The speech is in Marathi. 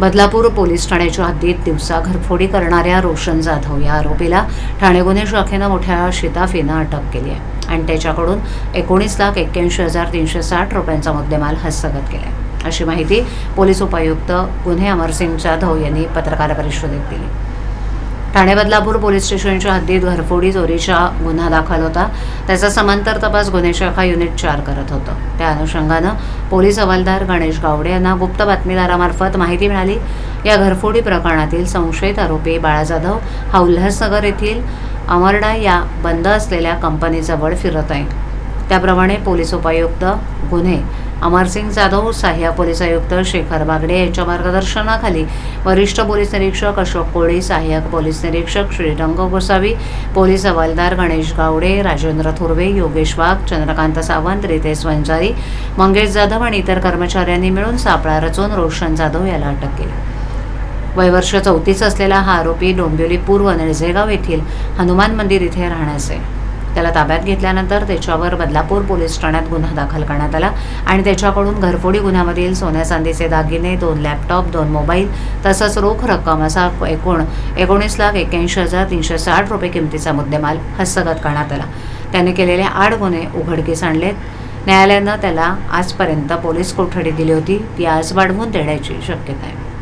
बदलापूर पोलीस ठाण्याच्या हद्दीत दिवसा घरफोडी करणाऱ्या रोशन जाधव या आरोपीला ठाणे गुन्हे शाखेनं मोठ्या शिताफीनं अटक केली आहे आणि त्याच्याकडून एकोणीस लाख एक्क्याऐंशी हजार तीनशे साठ रुपयांचा मुद्देमाल हस्तगत केला आहे. अशी माहिती पोलीस उपायुक्त गुन्हे अमरसिंग जाधव यांनी पत्रकार परिषदेत दिली. ठाणे बदलापूर पोलीस स्टेशनच्या हद्दीत घरफोडी चोरीचा गुन्हा दाखल होता. त्याचा समांतर तपास गुन्हे शाखा युनिट चार करत होतं. त्या अनुषंगानं पोलीस हवालदार गणेश गावडे यांना गुप्त बातमीदारामार्फत माहिती मिळाली. या घरफोडी प्रकरणातील संशयित आरोपी बाळा जाधव हा उल्हासनगर येथील अमरडा या बंद असलेल्या कंपनीजवळ फिरत आहे. त्याप्रमाणे पोलीस उपायुक्त गुन्हे अमरसिंग जाधव सहाय्यक पोलीस आयुक्त शेखर बागडे यांच्या मार्गदर्शनाखाली वरिष्ठ पोलीस निरीक्षक अशोक कोळी सहाय्यक पोलीस निरीक्षक श्रीरंग गोसावी पोलीस हवालदार गणेश गावडे राजेंद्र थुर्वे योगेश वाघ चंद्रकांत सावंत रितेश वंजारी मंगेश जाधव आणि इतर कर्मचाऱ्यांनी मिळून सापळा रचून रोशन जाधव याला अटक केली. वयवर्ष चौतीस असलेला हा आरोपी डोंबिवली पूर्व निळजेगाव येथील हनुमान मंदिर इथे राहण्यास आहे. त्याला ताब्यात घेतल्यानंतर त्याच्यावर बदलापूर पोलीस ठाण्यात गुन्हा दाखल करण्यात आला आणि त्याच्याकडून घरफोडी गुन्ह्यामधील सोन्या चांदीचे दागिने दोन लॅपटॉप दोन मोबाईल तसंच रोख रक्कम असा एकूण एकोणीस लाख एक्क्याऐंशी हजार तीनशे साठ रुपये किमतीचा मुद्देमाल हस्तगत करण्यात आला. त्याने केलेले आठ गुन्हे उघडकीस आणलेत. न्यायालयानं त्याला आजपर्यंत पोलीस कोठडी दिली होती. ती आज वाढवून देण्याची शक्यता आहे.